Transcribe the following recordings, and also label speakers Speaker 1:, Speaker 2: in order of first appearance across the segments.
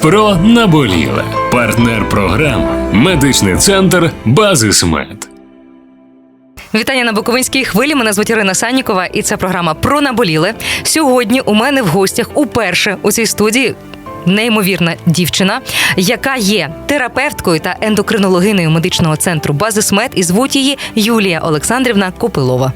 Speaker 1: Про наболіле. Партнер програми Медичний центр Базисмед.
Speaker 2: Вітання на Буковинській хвилі. Мене звуть Ірина Саннікова, і це програма про наболіле. Сьогодні у мене в гостях уперше у цій студії. Неймовірна дівчина, яка є терапевткою та ендокринологиною медичного центру Базисмед, і звуть її Юлія Олександрівна Копилова.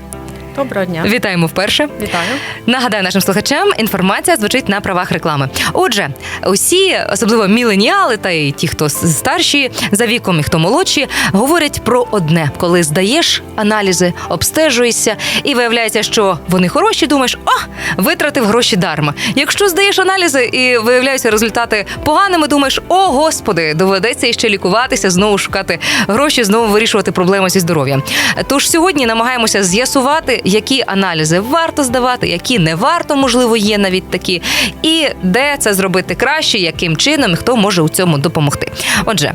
Speaker 3: Доброго дня.
Speaker 2: Вітаємо вперше.
Speaker 3: Вітаю.
Speaker 2: Нагадаю нашим слухачам, інформація звучить на правах реклами. Отже, усі, особливо міленіали та й ті, хто старші за віком і хто молодші, говорять про одне: коли здаєш аналізи, обстежуєшся, і виявляється, що вони хороші, думаєш, о, витратив гроші дарма. Якщо здаєш аналізи і виявляються результати поганими, думаєш, о господи, доведеться іще лікуватися, знову шукати гроші, знову вирішувати проблеми зі здоров'ям. Тож сьогодні намагаємося з'ясувати, які аналізи варто здавати, які не варто, можливо, є навіть такі, і де це зробити краще, яким чином хто може у цьому допомогти. Отже.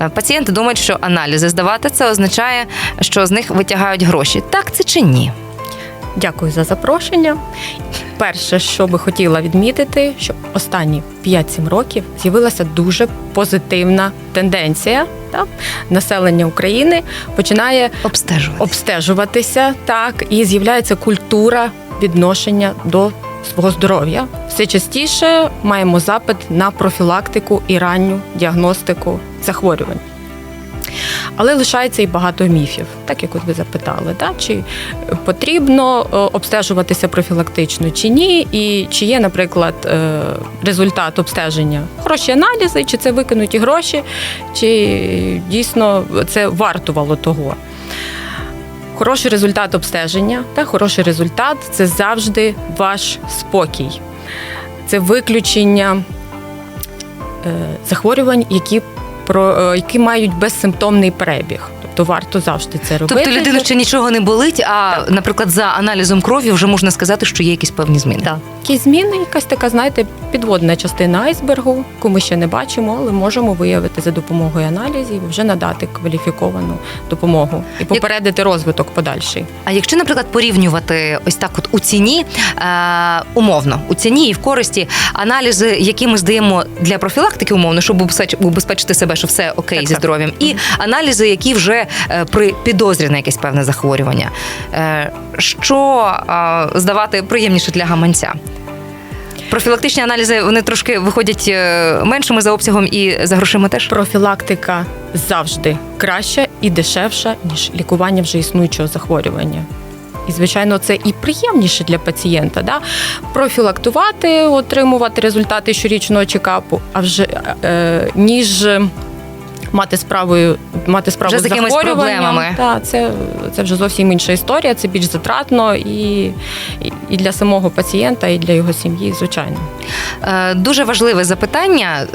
Speaker 2: е, Пацієнти думають, що аналізи здавати це означає, що з них витягають гроші. Так це чи ні?
Speaker 3: Дякую за запрошення. Перше, що би хотіла відмітити, що останні 5-7 років з'явилася дуже позитивна тенденція. Так? Населення України починає
Speaker 2: Обстежувати.
Speaker 3: обстежуватися так, і з'являється культура відношення до свого здоров'я. Все частіше маємо запит на профілактику і ранню діагностику захворювань. Але лишається і багато міфів, так як от ви запитали, да? чи потрібно е, обстежуватися профілактично чи ні, і чи є, наприклад, е, результат обстеження хороші аналізи, чи це викинуті гроші, чи дійсно це вартувало того. Хороший результат обстеження та хороший результат це завжди ваш спокій. Це виключення е, захворювань, які, про, е, які мають безсимптомний перебіг. Тобто варто завжди це робити.
Speaker 2: Тобто людину ще нічого не болить, а, наприклад, за аналізом крові вже можна сказати, що є якісь певні зміни.
Speaker 3: Так. Якісь зміни, якась така, знаєте, підводна частина айсбергу, яку ми ще не бачимо, але можемо виявити за допомогою аналізів і вже надати кваліфіковану допомогу і попередити розвиток подальший.
Speaker 2: А якщо, наприклад, порівнювати ось так, от у ціні е, умовно, у ціні і в користі аналізи, які ми здаємо для профілактики, умовно, щоб убезпеч- убезпечити себе, що все окей
Speaker 3: Так,
Speaker 2: зі
Speaker 3: так.
Speaker 2: здоров'ям, і аналізи, які вже при підозрі на якесь певне захворювання, е, що е, здавати приємніше для гаманця? Профілактичні аналізи вони трошки виходять е, меншими за обсягом і за грошима теж.
Speaker 3: Профілактика завжди краща і дешевша, ніж лікування вже існуючого захворювання. І, звичайно, це і приємніше для пацієнта, да? профілактувати, отримувати результати щорічного чекапу, а вже е, ніж мати справою, мати справу
Speaker 2: Вже з якимись проблемами.
Speaker 3: Та, це, це вже зовсім інша історія, це більш затратно і, і, для самого пацієнта, і для його сім'ї, звичайно.
Speaker 2: Е, Дуже важливе запитання.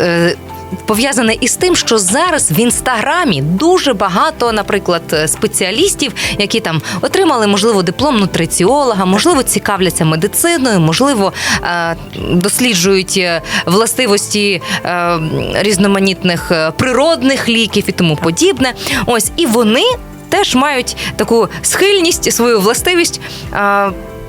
Speaker 2: Пов'язане із тим, що зараз в інстаграмі дуже багато, наприклад, е, спеціалістів, які там отримали, можливо, диплом нутриціолога, можливо, цікавляться медициною, можливо, е, досліджують е, властивості різноманітних природних ліків і тому подібне. Ось і вони теж мають таку схильність, свою властивість.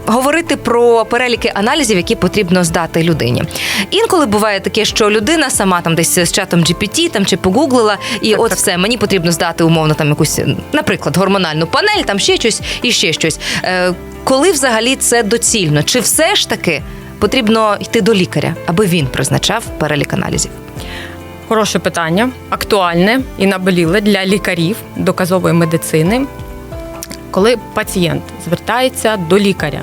Speaker 2: Говорити про переліки аналізів, які потрібно здати людині. Інколи буває таке, що людина сама там десь з чатом GPT там чи погуглила, і
Speaker 3: Так,
Speaker 2: от
Speaker 3: так.
Speaker 2: все, мені потрібно здати умовно там якусь, наприклад, гормональну панель, там ще щось і ще щось. Е, коли взагалі це доцільно? Чи все ж таки потрібно йти до лікаря, аби він призначав перелік аналізів?
Speaker 3: Хороше питання, актуальне і наболіле для лікарів доказової медицини. Коли пацієнт звертається до лікаря,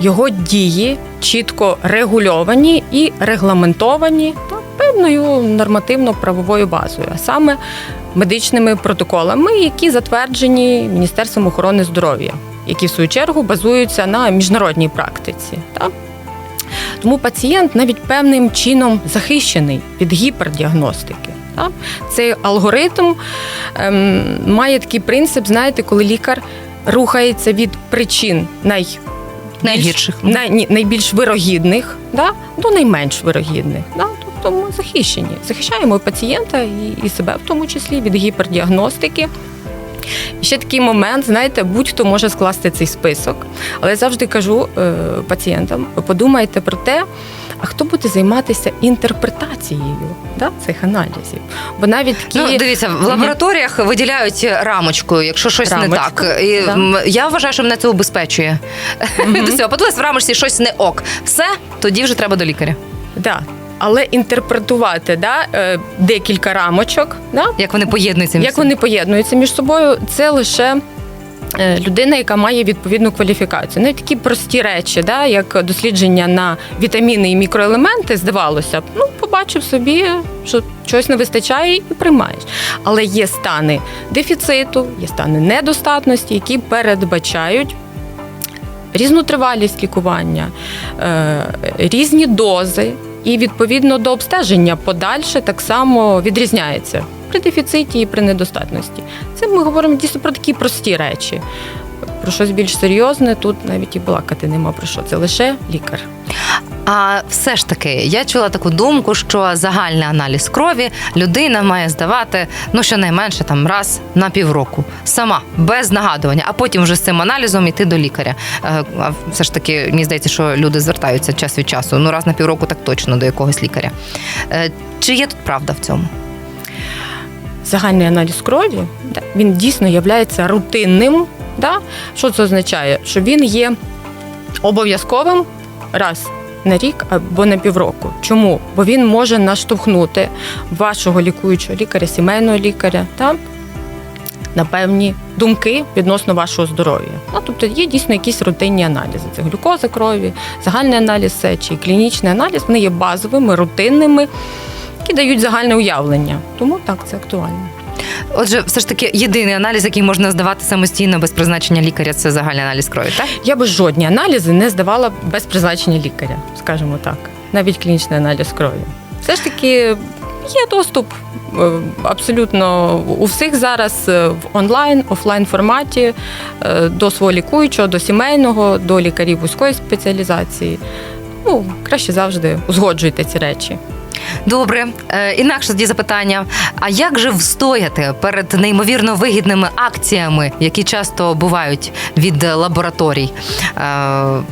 Speaker 3: його дії чітко регульовані і регламентовані та певною нормативно-правовою базою, а саме медичними протоколами, які затверджені Міністерством охорони здоров'я, які в свою чергу базуються на міжнародній практиці. Так? Тому пацієнт навіть певним чином захищений від гіпердіагностики. Цей алгоритм ем, має такий принцип, знаєте, коли лікар рухається від причин най,
Speaker 2: Найгірших.
Speaker 3: най, найбільш вирогідних да, до найменш вирогідних. Да? Тобто ми захищені. Захищаємо і пацієнта і, і себе в тому числі від гіпердіагностики. І ще такий момент, знаєте, будь-хто може скласти цей список. Але я завжди кажу е, пацієнтам: подумайте про те, а хто буде займатися інтерпретацією да, цих аналізів? Бо навіть такі
Speaker 2: Ну, дивіться, в лабораторіях виділяють рамочкою, якщо щось не так. І
Speaker 3: да.
Speaker 2: я вважаю, що мене це убезпечує. До цього подивилась в рамочці щось не ок. Все, тоді вже треба до лікаря.
Speaker 3: да. Але інтерпретувати да, е, декілька рамочок, да,
Speaker 2: Як вони поєднуються між
Speaker 3: як вони поєднуються між собою, це лише. Е, Людина, яка має відповідну кваліфікацію, навіть такі прості речі, да, як дослідження на вітаміни і мікроелементи, здавалося б, ну побачив собі, що чогось не вистачає, і приймаєш. Але є стани дефіциту, є стани недостатності, які передбачають різну тривалість лікування, е, різні дози, і відповідно до обстеження подальше так само відрізняється при дефіциті і при недостатності. Це ми говоримо дійсно про такі прості речі. Про щось більш серйозне тут навіть і балакати нема про що. Це лише лікар.
Speaker 2: А все ж таки, я чула таку думку, що загальний аналіз крові людина має здавати ну щонайменше там раз на півроку, сама без нагадування, а потім вже з цим аналізом йти до лікаря. Е, А все ж таки, мені здається, що люди звертаються час від часу. Ну раз на півроку, так точно до якогось лікаря. Е, Чи є тут правда в цьому?
Speaker 3: Загальний аналіз крові він дійсно є рутинним. Да? Що це означає? Що він є обов'язковим раз на рік або на півроку. Чому? Бо він може наштовхнути вашого лікуючого лікаря, сімейного лікаря та на певні думки відносно вашого здоров'я. Ну, тобто є дійсно якісь рутинні аналізи. Це глюкоза крові, загальний аналіз сечі, клінічний аналіз. Вони є базовими, рутинними, які дають загальне уявлення. Тому так це актуально.
Speaker 2: Отже, все ж таки, єдиний аналіз, який можна здавати самостійно без призначення лікаря, це загальний аналіз крові, так?
Speaker 3: Я би жодні аналізи не здавала без призначення лікаря, скажімо так, навіть клінічний аналіз крові. Все ж таки є доступ е, абсолютно у всіх зараз е, в онлайн, офлайн форматі е, до свого лікуючого, до сімейного, до лікарів вузької спеціалізації. Ну, краще завжди узгоджуйте ці речі.
Speaker 2: Добре, е, інакше тоді запитання: а як же встояти перед неймовірно вигідними акціями, які часто бувають від лабораторій? Е,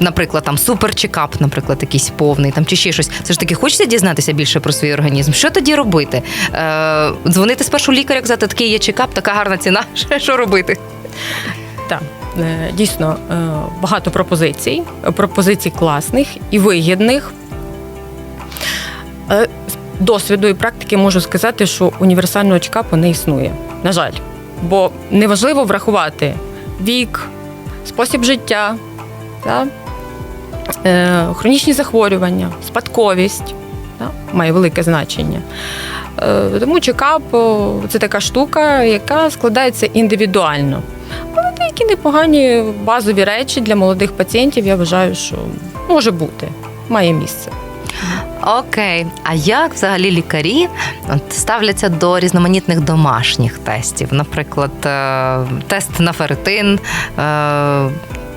Speaker 2: Наприклад, там суперчекап, наприклад, якийсь повний, там чи ще щось. Все ж таки, хочеться дізнатися більше про свій організм. Що тоді робити? Е, дзвонити спершу лікаря, казати, такий є чекап, така гарна ціна. Що робити?
Speaker 3: Так, е, дійсно багато пропозицій, пропозицій класних і вигідних. Е, З досвіду і практики можу сказати, що універсального чекапу не існує. На жаль. Бо неважливо врахувати вік, спосіб життя, та, е, хронічні захворювання, спадковість та, має велике значення. Е, Тому чекап це така штука, яка складається індивідуально. Але деякі непогані базові речі для молодих пацієнтів, я вважаю, що може бути, має місце.
Speaker 2: Окей, а як взагалі лікарі от, ставляться до різноманітних домашніх тестів? Наприклад, е, тест на ферритин, е,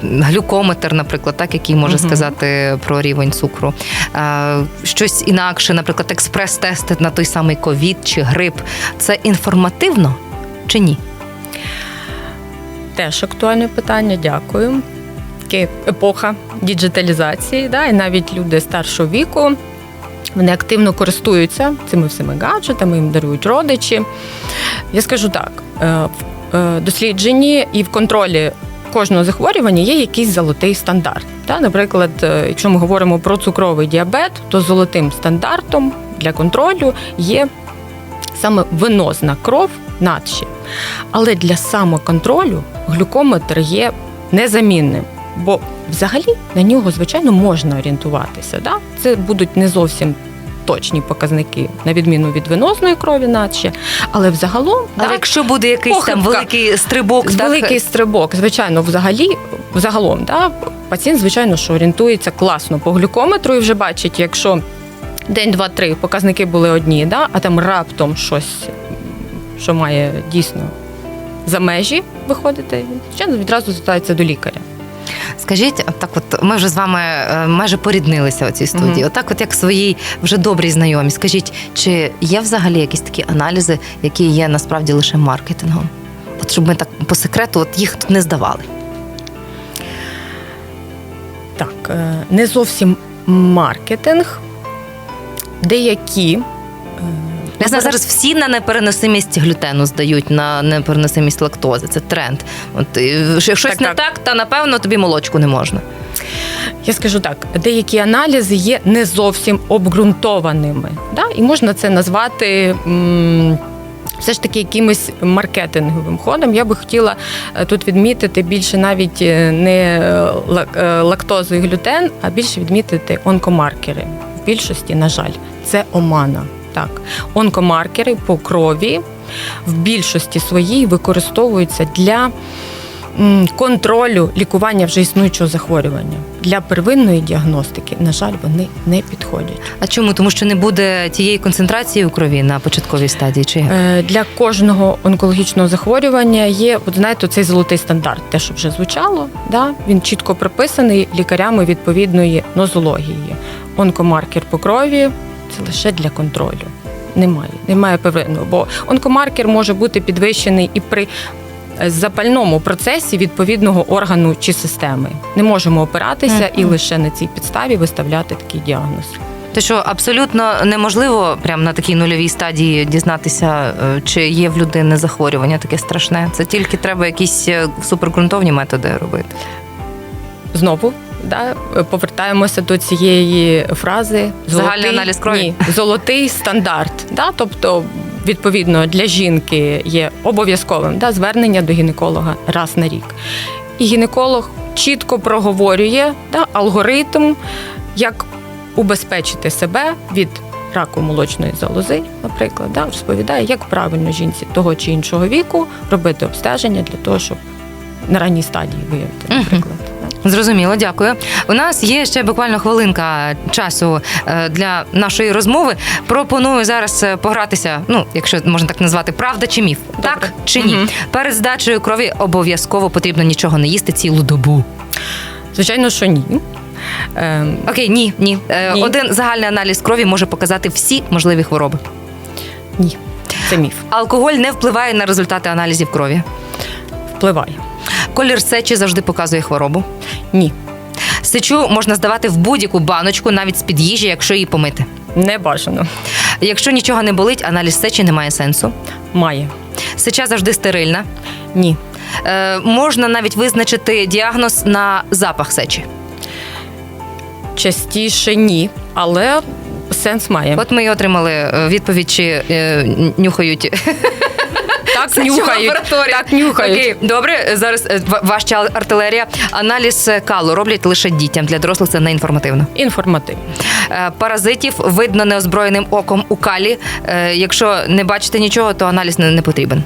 Speaker 2: глюкометр, наприклад, так, який може
Speaker 3: Мгм.
Speaker 2: сказати про рівень цукру. Е, щось інакше, наприклад, експрес-тести на той самий ковід чи грип. Це інформативно чи ні?
Speaker 3: Теж актуальне питання, дякую. Таке епоха діджиталізації, да, і навіть люди старшого віку. Вони активно користуються цими всіми гаджетами, їм дарують родичі. Я скажу так: е, в е, дослідженні і в контролі кожного захворювання є якийсь золотий стандарт. Наприклад, е, якщо ми говоримо про цукровий діабет, то золотим стандартом для контролю є саме венозна кров надші. Але для самоконтролю глюкометр є незамінним, бо взагалі на нього, звичайно, можна орієнтуватися. Да? Це будуть не зовсім точні показники, на відміну від венозної крові надші, але взагалом
Speaker 2: Але
Speaker 3: да,
Speaker 2: якщо буде якийсь там великий стрибок, так,
Speaker 3: великий стрибок, звичайно, взагалі, взагалом, да, пацієнт, звичайно, що орієнтується класно по глюкометру і вже бачить, якщо день, два, три показники були одні, да, а там раптом щось, що має дійсно за межі виходити, звичайно, відразу звертається до лікаря.
Speaker 2: Скажіть, так от ми вже з вами е, майже поріднилися у цій студії.
Speaker 3: Мгм.
Speaker 2: Отак, от як своїй вже добрій знайомі. Скажіть, чи є взагалі якісь такі аналізи, які є насправді лише маркетингом? От щоб ми так по секрету, от їх тут не здавали.
Speaker 3: Так, е, не зовсім маркетинг. Деякі
Speaker 2: Я знаю, зараз всі на непереносимість глютену здають на непереносимість лактози. Це тренд. От якщо щось
Speaker 3: Так,
Speaker 2: не
Speaker 3: так.
Speaker 2: так, то напевно тобі молочку не можна.
Speaker 3: Я скажу так, деякі аналізи є не зовсім обґрунтованими. Да? І можна це назвати. м, Все ж таки якимось маркетинговим ходом. Я би хотіла е, тут відмітити більше навіть е, не е, лактозу і глютен, а більше відмітити онкомаркери. В більшості, на жаль, це омана. Так, онкомаркери по крові в більшості своїй використовуються для контролю лікування вже існуючого захворювання. Для первинної діагностики, на жаль, вони не підходять.
Speaker 2: А чому? Тому що не буде тієї концентрації у крові на початковій стадії, чи як?
Speaker 3: Е, Для кожного онкологічного захворювання є, от знаєте, цей золотий стандарт, те, що вже звучало, да? він чітко прописаний лікарями відповідної нозології. Онкомаркер по крові це лише для контролю. Немає, немає первинного, бо онкомаркер може бути підвищений і при е, запальному процесі відповідного органу чи системи. Не можемо опиратися і лише на цій підставі виставляти такий діагноз.
Speaker 2: Те, що абсолютно неможливо прямо на такій нульовій стадії дізнатися, е, чи є в людини захворювання таке страшне. Це тільки треба якісь е, суперґрунтовні методи робити.
Speaker 3: знову да, повертаємося до цієї фрази
Speaker 2: Загальний аналіз крові?
Speaker 3: Ні, золотий стандарт. Да, тобто, відповідно, для жінки є обов'язковим да, звернення до гінеколога раз на рік. І гінеколог чітко проговорює да, алгоритм, як убезпечити себе від раку молочної залози, наприклад, да, розповідає, як правильно жінці того чи іншого віку робити обстеження для того, щоб на ранній стадії виявити, наприклад.
Speaker 2: Зрозуміло, дякую. У нас є ще буквально хвилинка часу е, для нашої розмови. Пропоную зараз е, погратися. Ну, якщо можна так назвати, правда чи міф?
Speaker 3: Добре.
Speaker 2: Так чи ні?
Speaker 3: Мгм.
Speaker 2: Перед здачею крові обов'язково потрібно нічого не їсти цілу добу.
Speaker 3: Звичайно, що ні. Ем,
Speaker 2: Окей, ні, ні. Е,
Speaker 3: Ні.
Speaker 2: Один загальний аналіз крові може показати всі можливі хвороби.
Speaker 3: ні, це міф.
Speaker 2: Алкоголь не впливає на результати аналізів крові.
Speaker 3: Впливає.
Speaker 2: Колір сечі завжди показує хворобу.
Speaker 3: Ні,
Speaker 2: Сечу можна здавати в будь-яку баночку, навіть з під їжі, якщо її помити.
Speaker 3: не бажано.
Speaker 2: Якщо нічого не болить, аналіз сечі не має сенсу.
Speaker 3: Має.
Speaker 2: Сеча завжди стерильна.
Speaker 3: Ні.
Speaker 2: Е, можна навіть визначити діагноз на запах сечі.
Speaker 3: Частіше ні, але сенс має.
Speaker 2: От ми і отримали е, відповідь, чи е, нюхають.
Speaker 3: так нюхають. Так нюхають.
Speaker 2: Окей, добре. Зараз ваша ва- важча артилерія. Аналіз е, калу роблять лише дітям. Для дорослих це не інформативно.
Speaker 3: Інформативно.
Speaker 2: Е, Паразитів видно неозброєним оком у калі. Е, Якщо не бачите нічого, то аналіз не, не потрібен.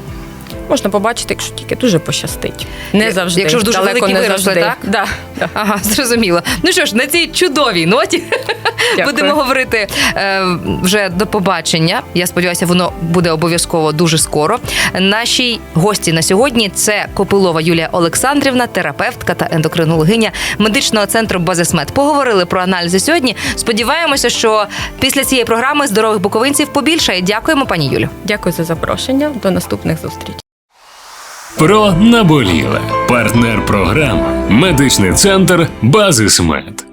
Speaker 3: Можна побачити, якщо тільки дуже пощастить. Не завжди.
Speaker 2: якщо ж дуже
Speaker 3: далеко
Speaker 2: великі
Speaker 3: не
Speaker 2: виросли,
Speaker 3: завжди.
Speaker 2: так?
Speaker 3: Да, да.
Speaker 2: Ага, зрозуміло. Ну що ж, на цій чудовій ноті
Speaker 3: Дякую.
Speaker 2: будемо говорити е, вже до побачення. Я сподіваюся, воно буде обов'язково дуже скоро. Нашій гості на сьогодні це Копилова Юлія Олександрівна, терапевтка та ендокринологиня медичного центру Базисмед. Поговорили про аналізи сьогодні. Сподіваємося, що після цієї програми здорових буковинців побільшає. Дякуємо, пані Юлю.
Speaker 3: Дякую за запрошення. До наступних зустрічей.
Speaker 1: Про наболіле. Партнер програм. Медичний центр Базисмед.